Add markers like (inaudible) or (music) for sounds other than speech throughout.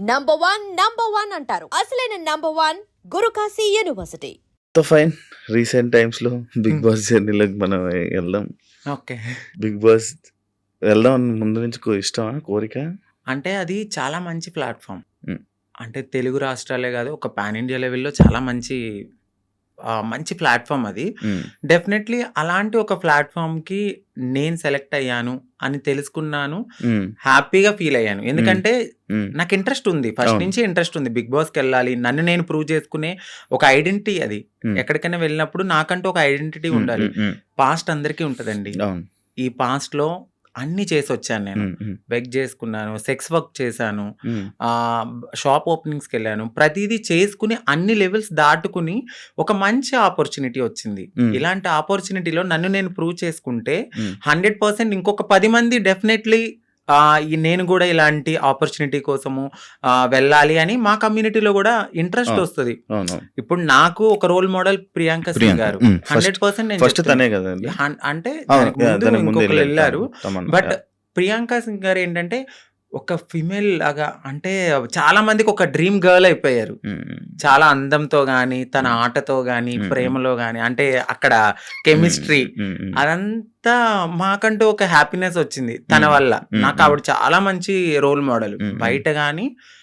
Number one number one అంటారు. అసలైన number one Gurukashi university so fine recent టైమ్స్లో big boss జర్నీలోకి మనం వెళ్దాం. ఓకే. బిగ్ బాస్ వెళ్దాం ముందు నుంచి కో- ఇష్టమా కోరిక? అంటే అది చాలా మంచి ప్లాట్ఫామ్. మ్. అంటే తెలుగు రాష్ట్రాలే కాదు ఒక పాన్ ఇండియా లెవెల్లో చాలా మంచి మంచి ప్లాట్ఫామ్ అది. డెఫినెట్లీ అలాంటి ఒక ప్లాట్ఫామ్కి నేను సెలెక్ట్ అయ్యాను అని తెలుసుకున్నాను. హ్యాపీగా ఫీల్ అయ్యాను. ఎందుకంటే నాకు ఇంట్రెస్ట్ ఉంది. ఫస్ట్. నుంచి ఇంట్రెస్ట్ ఉంది. బిగ్ బాస్కి వెళ్ళాలి. నన్ను నేను ప్రూవ్ చేసుకునే ఒక ఐడెంటిటీ అది. ఎక్కడికైనా వెళ్ళినప్పుడు నాకంటూ ఒక ఐడెంటిటీ ఉండాలి. పాస్ట్ అందరికీ ఉంటుందండి. ఈ పాస్ట్లో అన్ని చేసి వచ్చాను నేను బెగ్ చేసుకున్నాను సెక్స్ వర్క్ చేశాను షాప్ ఓపెనింగ్స్కి వెళ్ళాను ప్రతిదీ చేసుకుని అన్ని లెవెల్స్ దాటుకుని ఒక మంచి ఆపర్చునిటీ వచ్చింది. ఇలాంటి ఆపర్చునిటీలో నన్ను నేను ప్రూవ్ చేసుకుంటే హండ్రెడ్ పర్సెంట్ ఇంకొక పది మంది డెఫినెట్లీ నేను కూడా ఇలాంటి ఆపర్చునిటీ కోసము వెళ్ళాలి అని మా కమ్యూనిటీలో కూడా ఇంట్రెస్ట్. వస్తుంది. ఇప్పుడు నాకు ఒక రోల్ మోడల్ ప్రియాంక సింగ్ గారు. హండ్రెడ్ పర్సెంట్ ఫస్ట్ తనే కదండి అంటే ఇంకొకరు వెళ్ళారు. బట్. ప్రియాంక సింగ్ గారు ఏంటంటే ఒక ఫిమేల్ లాగా అంటే చాలా మందికి ఒక డ్రీమ్ గర్ల్ అయిపోయారు చాలా అందంతో గాని తన. ఆటతో గాని. ప్రేమలో గాని అంటే అక్కడ కెమిస్ట్రీ అదంతా మాకంటూ ఒక హ్యాపీనెస్ వచ్చింది తన. వల్ల. నాకు ఆవిడ చాలా మంచి రోల్ మోడల్. బయట గాని ఆ,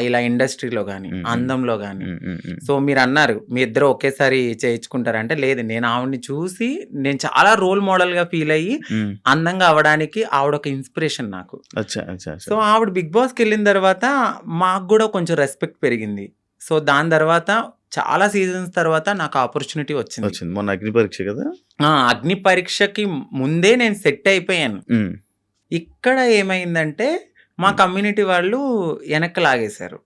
ఇలా ఇండస్ట్రీలో గాని మ్మ్. అందంలో ఉమ్, సో మీరు అన్నారు మీ ఇద్దరు ఒకేసారి చేయించుకుంటారంటే లేదు నేను ఆవిడని చూసి నేను చాలా రోల్ మోడల్గా ఫీల్ అయ్యి అందంగా అవడానికి ఆవిడ ఒక ఇన్స్పిరేషన్ నాకు. సో ఆవిడ బిగ్ బాస్కి వెళ్ళిన తర్వాత మాకు కూడా కొంచెం రెస్పెక్ట్ పెరిగింది. సో దాని తర్వాత చాలా సీజన్స్ తర్వాత నాకు ఆపర్చునిటీ వచ్చింది. వచ్చింది. మొన్న అగ్ని పరీక్ష కదా? అగ్ని పరీక్షకి ముందే నేను సెట్ అయిపోయాను. ఇక్కడ ఏమైందంటే మా కమ్యూనిటీ వాళ్ళు వెనక్కి లాగేశారు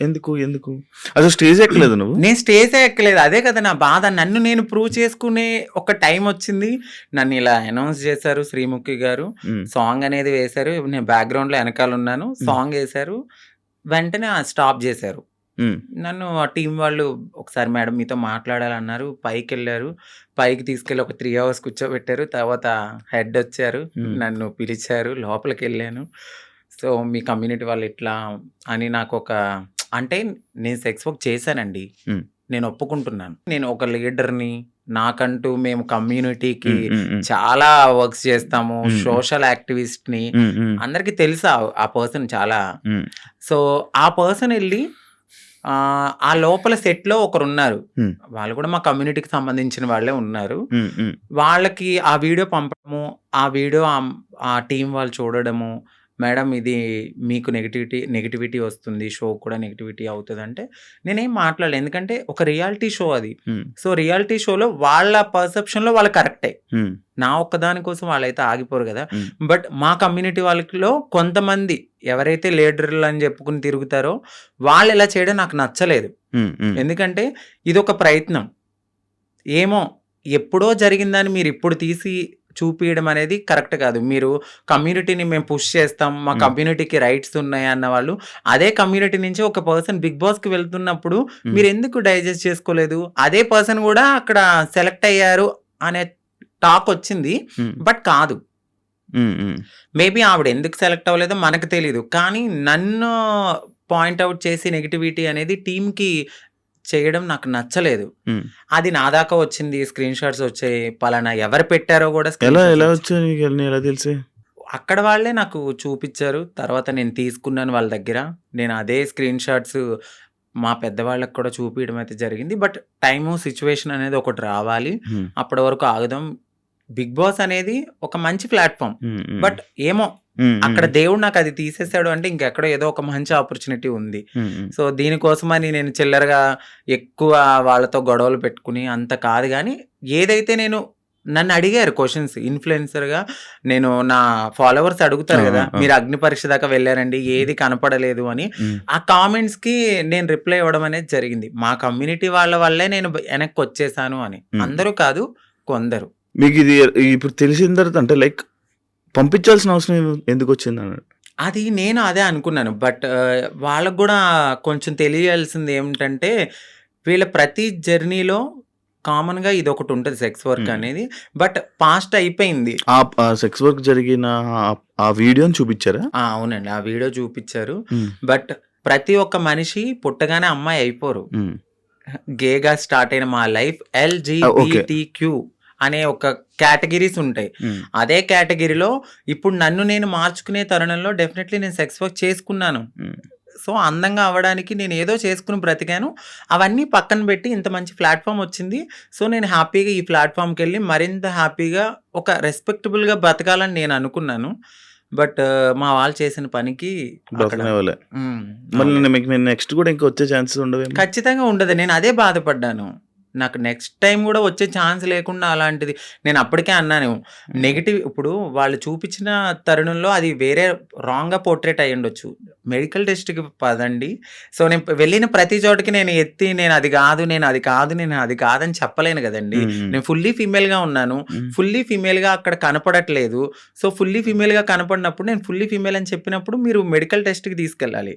ఎందుకు? ఎందుకు? అసలు స్టేజ్ ఎక్కలేదు నువ్వు? నేను స్టేజ్ ఎక్కలేదు. అదే కదా నా బాధ. నన్ను నేను ప్రూవ్ చేసుకునే ఒక టైం వచ్చింది. నన్ను ఇలా అనౌన్స్ చేశారు శ్రీముఖి గారు. సాంగ్ అనేది వేశారు. నేను బ్యాక్గ్రౌండ్లో వెనకాల ఉన్నాను. సాంగ్ వేశారు. వెంటనే స్టాప్ చేశారు. నన్ను ఆ టీం వాళ్ళు ఒకసారి మేడం మీతో మాట్లాడాలన్నారు. పైకి వెళ్ళారు. పైకి తీసుకెళ్ళి ఒక త్రీ అవర్స్ కూర్చోబెట్టారు. తర్వాత హెడ్ వచ్చారు. నన్ను పిలిచారు. లోపలికి వెళ్ళాను. సో మీ కమ్యూనిటీ వాళ్ళు ఇట్లా అని నాకు ఒక అంటే నేను సెక్స్ వర్క్ చేశానండి. నేను ఒప్పుకుంటున్నాను. నేను ఒక లీడర్ని నాకంటూ మేము కమ్యూనిటీకి చాలా వర్క్స్ చేస్తాము. సోషల్ యాక్టివిస్ట్ని అందరికి తెలుసా ఆ పర్సన్ చాలా. సో ఆ పర్సన్ వెళ్ళి ఆ, లోపల సెట్లో ఒకరు ఉన్నారు. వాళ్ళు కూడా మా కమ్యూనిటీకి సంబంధించిన వాళ్ళే ఉన్నారు. వాళ్ళకి ఆ వీడియో పంపడము ఆ వీడియో ఆ టీం వాళ్ళు చూడడము మేడం ఇది మీకు నెగిటివిటీ నెగిటివిటీ వస్తుంది షో కూడా నెగిటివిటీ అవుతుంది అంటే నేనేం మాట్లాడలేదు ఎందుకంటే ఒక రియాలిటీ షో అది. సో రియాలిటీ షోలో వాళ్ళ పర్సెప్షన్లో వాళ్ళు కరెక్టే నా ఒక్కదాని కోసం వాళ్ళైతే ఆగిపోరు కదా. బట్ మా కమ్యూనిటీ వాళ్ళలో కొంతమంది ఎవరైతే లీడర్లు అని చెప్పుకుని తిరుగుతారో వాళ్ళు ఇలా చేయడం నాకు నచ్చలేదు. ఎందుకంటే ఇది ఒక ప్రయత్నం. ఏమో ఎప్పుడో జరిగిందని మీరు ఇప్పుడు తీసి చూపించడం అనేది కరెక్ట్ కాదు. మీరు కమ్యూనిటీని మేము పుష్ చేస్తాం మా. కమ్యూనిటీకి రైట్స్ ఉన్నాయి అన్న వాళ్ళు అదే కమ్యూనిటీ నుంచి ఒక పర్సన్ బిగ్ బాస్కి వెళ్తున్నప్పుడు. మీరు ఎందుకు డైజెస్ట్ చేసుకోలేదు? అదే పర్సన్ కూడా అక్కడ సెలెక్ట్ అయ్యారు అనే టాక్ వచ్చింది బట్ కాదు. మేబీ ఆవిడ ఎందుకు సెలెక్ట్ అవ్వలేదో మనకు తెలియదు కానీ నన్ను పాయింట్అవుట్ చేసి నెగిటివిటీ అనేది టీంకి చేయడం నాకు నచ్చలేదు. అది నా దాకా వచ్చింది స్క్రీన్ షాట్స్ వచ్చాయి పలానా ఎవరు పెట్టారో కూడా ఎలా ఎలా వచ్చాయి. ఎలా తెలిసి? అక్కడ వాళ్ళే నాకు చూపించారు తర్వాత నేను తీసుకున్నాను వాళ్ళ దగ్గర. నేను అదే స్క్రీన్ షాట్స్ మా పెద్దవాళ్ళకి కూడా చూపించడం అయితే జరిగింది బట్ టైము సిచ్యువేషన్ అనేది ఒకటి రావాలి. అప్పటి వరకు ఆగుదాం బిగ్ బాస్ అనేది ఒక మంచి ప్లాట్ఫామ్. బట్ ఏమో అక్కడ దేవుడు నాకు అది తీసేసాడు అంటే ఇంకెక్కడో ఏదో ఒక మంచి ఆపర్చునిటీ ఉంది. సో దీనికోసమని నేను చిల్లరగా ఎక్కువ వాళ్ళతో గొడవలు పెట్టుకుని అంత కాదు కానీ ఏదైతే నేను నన్ను అడిగారు క్వశ్చన్స్ ఇన్ఫ్లుయెన్సర్గా నేను నా ఫాలోవర్స్ అడుగుతారు కదా. మీరు అగ్ని పరీక్ష దాకా వెళ్ళారండి ఏది కనపడలేదు అని. ఆ కామెంట్స్కి నేను రిప్లై ఇవ్వడం అనేది జరిగింది. మా కమ్యూనిటీ వాళ్ళ వల్లే నేను వెనక్కి వచ్చేసాను అని. అందరూ కాదు కొందరు. మీకు ఇది ఇప్పుడు తెలిసిన తర్వాత అంటే లైక్ పంపించాల్సిన అవసరం ఎందుకు వచ్చింది అన్నాడు? అది నేను అదే అనుకున్నాను. బట్ వాళ్ళకు కూడా కొంచెం తెలియాల్సింది ఏమిటంటే వీళ్ళ ప్రతి జర్నీలో కామన్గా ఇది ఒకటి ఉంటుంది సెక్స్ వర్క్. అనేది. బట్ పాస్ట్ అయిపోయింది. ఆ సెక్స్ వర్క్ జరిగిన ఆ- వీడియోని చూపించారా? అవునండి. ఆ వీడియో చూపించారు. బట్ ప్రతి ఒక్క మనిషి పుట్టగానే అమ్మాయి అయిపోరు. గేగా స్టార్ట్ అయిన మా లైఫ్ ఎల్‌జీబీటీక్యూ అనే ఒక కేటగిరీస్ ఉంటాయి. అదే కేటగిరీలో ఇప్పుడు నన్ను నేను మార్చుకునే తరుణంలో డెఫినెట్‌లీ నేను సెక్స్ వర్క్ చేసుకున్నాను. సో, అందంగా అవ్వడానికి నేను ఏదో చేసుకొని బ్రతికాను. అవన్నీ పక్కన పెట్టి ఇంత మంచి ప్లాట్‌ఫార్మ్ వచ్చింది. సో, నేను హ్యాపీగా ఈ ప్లాట్‌ఫార్మ్‌కెళ్ళి మరింత హ్యాపీగా ఒక రెస్పెక్టబుల్‌గా బతకాలని నేను అనుకున్నాను. బట్ మా వాళ్ళు చేసిన పనికి నెక్స్ట్ కూడా ఇంకా వచ్చే ఛాన్సెస్ ఉండవేమో? ఖచ్చితంగా ఉండదు. నేను అదే బాధపడ్డాను. నాకు నెక్స్ట్ టైమ్ గూడా వచ్చే ఛాన్స్ లేకుండా అలాంటిది నేను అప్పటికే అన్నాను. నెగెటివ్ ఇప్పుడు వాళ్ళు చూపించిన తరుణంలో అది వేరే రాంగ్‌గా పోర్ట్రేట్ అయ్యుండొచ్చు. మెడికల్ టెస్ట్‌కి పదండి. సో, నేను వెళ్ళిన ప్రతి చోటకి నేను ఎత్తి నేను అది గాదు, నేను అది కాదు, నేను అది కాదని చెప్పలేను. హ్మ్. నేను ఫుల్లీ ఫీమేల్‌గా ఉన్నాను. ఫుల్లీ ఫీమేల్‌గా అక్కడ కనపడట్లేదు. సో, ఫుల్లీ ఫీమేల్‌గా కనపడినప్పుడు నేను ఫుల్లీ ఫీమేల్ అని చెప్పినప్పుడు మీరు మెడికల్ టెస్ట్‌కి తీసుకెళ్ళాలి.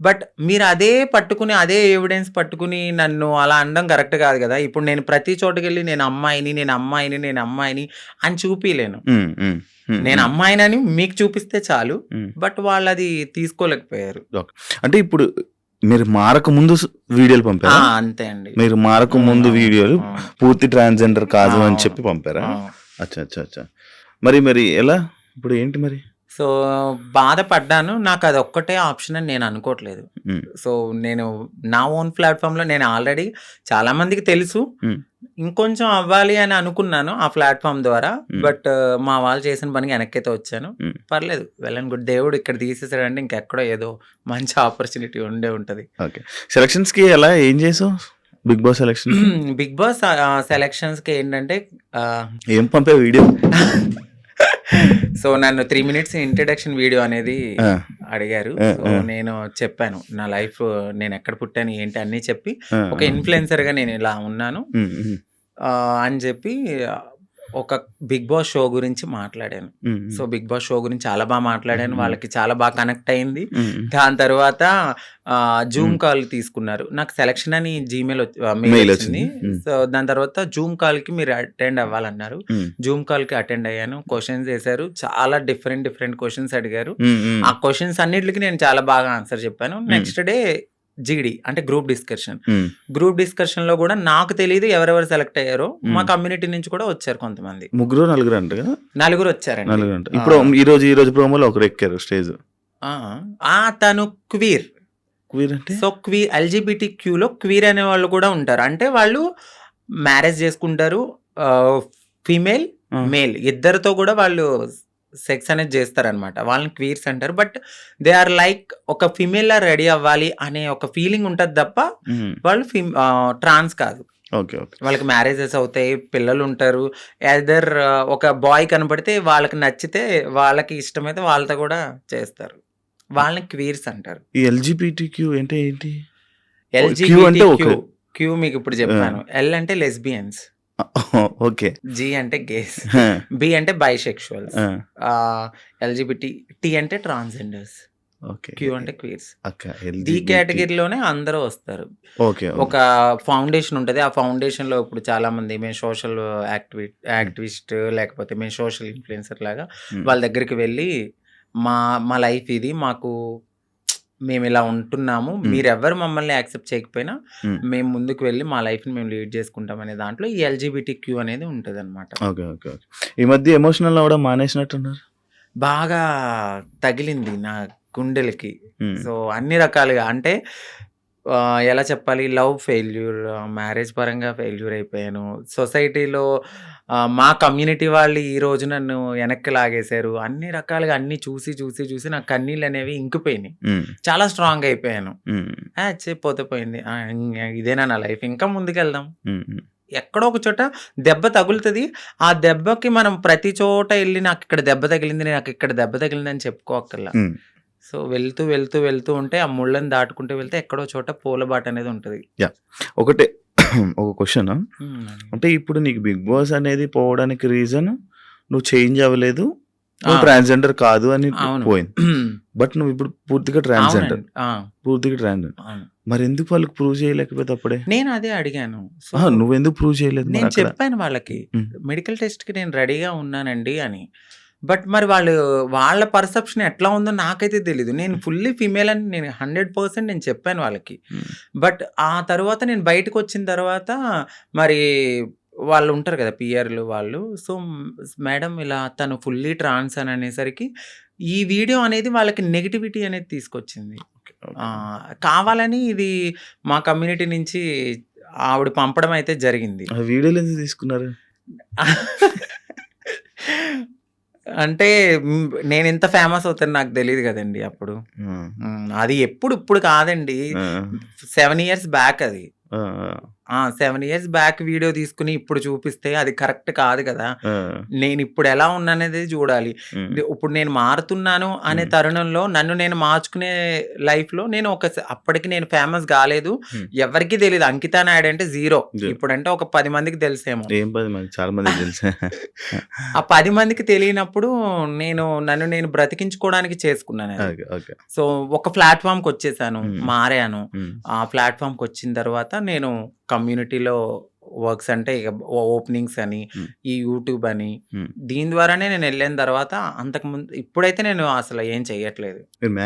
బట్ మీరు అదే పట్టుకుని అదే ఎవిడెన్స్ పట్టుకుని నన్ను అలా అనడం కరెక్ట్ కాదు గదా! ఇప్పుడు నేను ప్రతి చోటకెళ్ళి నేను అమ్మాయిని, నేను అమ్మాయిని, నేను అమ్మాయిని అని. హ్మ్. నేను. అమ్మాయినని మీకు చూపిస్తే చాలు. బట్ వాళ్ళది తీసుకోలేకపోయారు. ఓకే. అంటే ఇప్పుడు మీరు మారకముందు స్ వీడియోలు! పంపారా? అంతే అండి. మీరు మారక. ముందు. వీడియోలు. పూర్తి ట్రాన్స్‌జెండర్ కాదు అని. చెప్పి పంపారా? అచ్చా! అచ్చా! అచ్చా! మరి మరి ఎలా? ఇప్పుడు ఏంటి మరి? సో, బాధపడ్డాను. నాకు అదొక్కటే ఆప్షన్ అని నేను అనుకోవట్లేదు. సో, నేను నా ఓన్ ప్లాట్‌ఫార్మ్‌లో నేను ఆల్రెడీ చాలా మందికి తెలుసు. ఇంకొంచెం అవ్వాలి అని అనుకున్నాను ఆ ప్లాట్‌ఫార్మ్ ద్వారా. బట్ మా వాళ్ళు చేసిన పనికి వెనక్కైతే వచ్చాను. పర్లేదు. Well and good. దేవుడు ఇక్కడ తీసేసాడంటే ఇంకెక్కడో ఏదో మంచి ఆపర్చునిటీ ఉండే ఉంటది. ఓకే. సెలక్షన్స్‌కి ఎలా ఏం చేసావు? బిగ్ బాస్ సెలక్షన్‌కి? బిగ్ బాస్ సెలక్షన్స్‌కి ఏంటంటే ఏం పంపావు వీడియో? (laughs) సో, నన్ను 3 మినిట్స్ ఇంట్రడక్షన్ వీడియో అనేది! అడిగారు. నేను చెప్పాను. నా లైఫ్ నేను ఎక్కడ పుట్టాను, ఏంటి అన్నీ చెప్పి! ఒక ఆ! ఇన్‌ఫ్లుయెన్సర్‌గా నేను ఇలా ఉన్నాను. అని చెప్పి ఒక బిగ్ బాస్ షో గురించి మాట్లాడాను. సో. బిగ్ బాస్ షో గురించి చాలా బా మాట్లాడాను. వాళ్ళకి చాలా బాగా కనెక్ట్ అయింది. దాని తర్వాత జూమ్. కాల్ తీసుకున్నారు. నాకు సెలక్షన్ అని జీమెయిల్ మెయిల్ వచ్చింది. సో, దాని తర్వాత జూమ్ కాల్‌కి మీరు అటెండ్ అవ్వాలన్నారు. జూమ్ కాల్‌కి అటెండ్ అయ్యాను. క్వెషన్స్ ఏసారు. చాలా డిఫరెంట్ డిఫరెంట్ క్వెషన్స్ అడిగారు. ఆ క్వెషన్స్ అన్నిట్లికి నేను చాలా బాగా ఆన్సర్ చెప్పాను. నెక్స్ట్ డే జీడీ అంటే గ్రూప్ డిస్కషన్. హ్మ్. గ్రూప్ డిస్కషన్‌లో గూడా నాకు తెలీదు ఎవరెవరు సెలెక్ట్ అయ్యారో మా హ్మ్. కమ్యూనిటీ నుంచి కూడా వచ్చారు కొంతమంది. ముగ్గురో, నలుగురో అంట? నలుగురు వచ్చారండి. నలుగురు అంట. ఆ! ఇప్పుడు ఈరోజు ఈరోజు ప్రోమోలో ఒకరు ఎక్కారు స్టేజ్. ఆ! తను క్వీర్. క్వీర్ అంటే? సో, క్వీ ఎల్‌జీబీటీక్యూలో క్వీర్ అనేవాళ్ళు కూడా ఉంటారు. అంటే వాళ్ళు మ్యారేజ్ చేసుకుంటారు. ఫీమేల్! మేల్ ఇద్దరితో కూడా వాళ్ళు సెక్స్ అనేది చేస్తారనమాట. వాళ్ళని క్వీర్స్ అంటారు. బట్ దే ఆర్ లైక్ ఒక ఫీమేల్‌లా రెడీ అవ్వాలి అనే ఒక ఫీలింగ్ ఉంటది తప్ప. వాళ్ళు ఫిమ్ ట్రాన్స్ కాదు. ఓకే. ఓకే. వాళ్ళకి మ్యారేజెస్ అవుతాయి. పిల్లలుంటారు. ఎయిదర్ ఒక బాయ్ కనపడితే వాళ్ళకి నచ్చితే వాళ్ళకి ఇష్టమైతే వాళ్ళతో కూడా చేస్తారు. వాళ్ళని క్వీర్స్ అంటారు. ఈ ఎల్‌జీబీటీక్యూ అంటే ఏంటి? క్యూ అంటే. క్యూ మీకు ఇప్పుడు! చెప్పాను. ఎల్ అంటే లెస్బియన్స్. (laughs) ఓకే. జీ అంటే గేస్. బి అంటే! ఆహ్, ఎల్‌జీబీటీ టీ అంటే ట్రాన్స్‌జెండర్స్. ఓకే. క్యూ అంటే క్వీర్స్. ఎల్‌జీబీటీ కేటగిరీలోనే అందరూ వస్తారు. ఓకే. ఒక. ఫౌండేషన్ ఉంటది. ఆ ఫౌండేషన్‌లో ఇప్పుడు చాలామంది మేము సోషల్ యాక్టివి. యాక్టివిస్ట్ లేకపోతే మేము సోషల్ ఇన్‌ఫ్లుయెన్సర్ లాగా. వాళ్ళ దగ్గరికి వెళ్ళి మా మా లైఫ్ ఇది. మాకు మేమిలా ఉంటున్నాము. హ్మ్. మీరెవ్వరు మమ్మల్ని యాక్సెప్ట్ చేయకపోయినా. మేము ముందుకు వెళ్ళి మా లైఫ్‌ని మేము లీడ్ చేసుకుంటాం అనే దాంట్లో ఈ ఎల్‌జీబీటీక్యూ అనేది ఉంటదనమాట. ఓకే. ఓకే. ఓకే. ఈ మధ్య ఎమోషనల్ అవ్వడం మానేసినట్టున్నారు? బాగా తగిలింది నా గుండెలకి. సో, అన్ని రకాలుగా అంటే ఎలా చెప్పాలి లవ్ ఫెయిల్యూర్, మ్యారేజ్ పరంగా ఫెయిల్యూర్ అయిపోయాను. సొసైటీలో మా కమ్యూనిటీ వాళ్ళు ఈరోజు నన్ను వెనక్కి లాగేశారు. అన్ని రకాలుగా అన్నీ చూసి, చూసి, చూసి నా కన్నీళ్ళనేవి ఇంకిపోయినాయి. హ్మ్. చాలా స్ట్రాంగ్ అయిపోయాను. హ్మ్. ఆ! ఛీ! పోతే పోయింది. ఇదేనా నా లైఫ్ ఇంకా ముందుకెళ్దాం. ఎక్కడో ఒక చోట దెబ్బ తగులుతది. ఆ దెబ్బకి మనం ప్రతి చోట ఎళ్ళి నాకిక్కడ దెబ్బ తగిలింది, నాకిక్కడ దెబ్బ తగిలిందని చెప్పుకోక్కర్లా. హ్మ్. సో, వెళ్తూ, వెళ్తూ, వెళ్తూ ఉంటే ఆ ముళ్ళని దాటుకుంటూ వెళ్తే ఎక్కడో చోట పూలబాట అనేది ఉంటది. యాహ్! ఒకటే ఒక హ్మ్. అంటే ఇప్పుడు నీకు బిగ్ బాస్ అనేది పోవడానికి రీజన్ నువ్వు చేంజ్ అవ్వలేదు. నువ్వు ట్రాన్స్‌జెండర్ కాదు అని. పోయింది. (clears throat) బట్ నువ్వు ఇప్పుడు పూర్తిగా ట్రాన్స్‌జెండర్. పూర్తిగా ట్రాన్స్‌జెండర్. అవును. మరెందుకు వాళ్ళకి ప్రూవ్ చేయలేకపోయావు అప్పుడే? నేను అదే అడిగాను. నువ్వెందుకు ప్రూవ్ చేయలేదు నేను? చెప్పాను వాళ్ళకి. మెడికల్ టెస్ట్‌కి నేను రెడీగా ఉన్నానండి అని. బట్ మరి వాళ్ళు వాళ్ళ పర్సెప్షన్ ఎట్లా ఉందో నాకైతే తెలీదు. నేను ఫుల్లీ ఫీమేల్ అని నేను 100% నేను చెప్పాను వాళ్ళకి. హ్మ్. బట్ ఆ తరువాత నేను బయటకొచ్చిన తర్వాత మరి వాళ్ళు ఉంటారు కదా! పీఆర్‌లు వాళ్ళు. సో, మేడం ఇలా తను ఫుల్లీ ట్రాన్స్ అని అనేసరికి ఈ వీడియో అనేది వాళ్ళకి నెగటివిటీ అనేది తీసుకొచ్చింది. కావాలని ఇది మా కమ్యూనిటీ నుంచి ఆవిడ పంపడం అయితే జరిగింది. వీడియోలు ఎందుకు తీసుకున్నారు? (laughs) అంటే హ్మ్, నేనింత ఫేమస్ అవుతాను నాకు తెలీదు గదండీ అప్పుడు. అది ఎప్పుడు ఇప్పుడు కాదండి. 7 ఇయర్స్ బ్యాక్ అది. 7 ఇయర్స్ బ్యాక్ వీడియో తీసుకొని ఇప్పుడు చూపిస్తే అది కరెక్ట్ కాదు కదా! ఆ! నేనిప్పుడు ఎలా ఉన్నాననేది చూడాలి. ఇప్పుడు నేను మారుతున్నాను అనే. తరుణంలో నన్ను నేను మార్చుకునే లైఫ్‌లో నేను ఒక అప్పటికి నేను ఫేమస్. హ్మ్. ఎవరికీ తెలీదు. అంకిత నాయుడు అంటే జీరో. ఇప్పుడంటే ఒక 10 మందికి తెలుసేమో. ఏం 10 మంది చాలా మందికి తెలుసు. ఆ 10 మందికి తెలియనప్పుడు నేను నన్ను నేను బ్రతికించుకోవడానికి. ఓకే. సో, ఒక ప్లాట్‌ఫార్మ్‌కొచ్చేసాను. హ్మ్. మారాను. హ్మ్. ఆ ప్లాట్‌ఫార్మ్‌కొచ్చిన తర్వాత నేను కమ్యూనిటీలో వర్క్స్ అంటే ఓ ఓపెనింగ్స్ అని, హ్మ్. ఈ యూట్యూబ్ అని హ్మ్. దీని ద్వారానే నేనెళ్ళిన తర్వాత అంతకుముందు ఇప్పుడైతే నేను అసలు ఏం మ్యా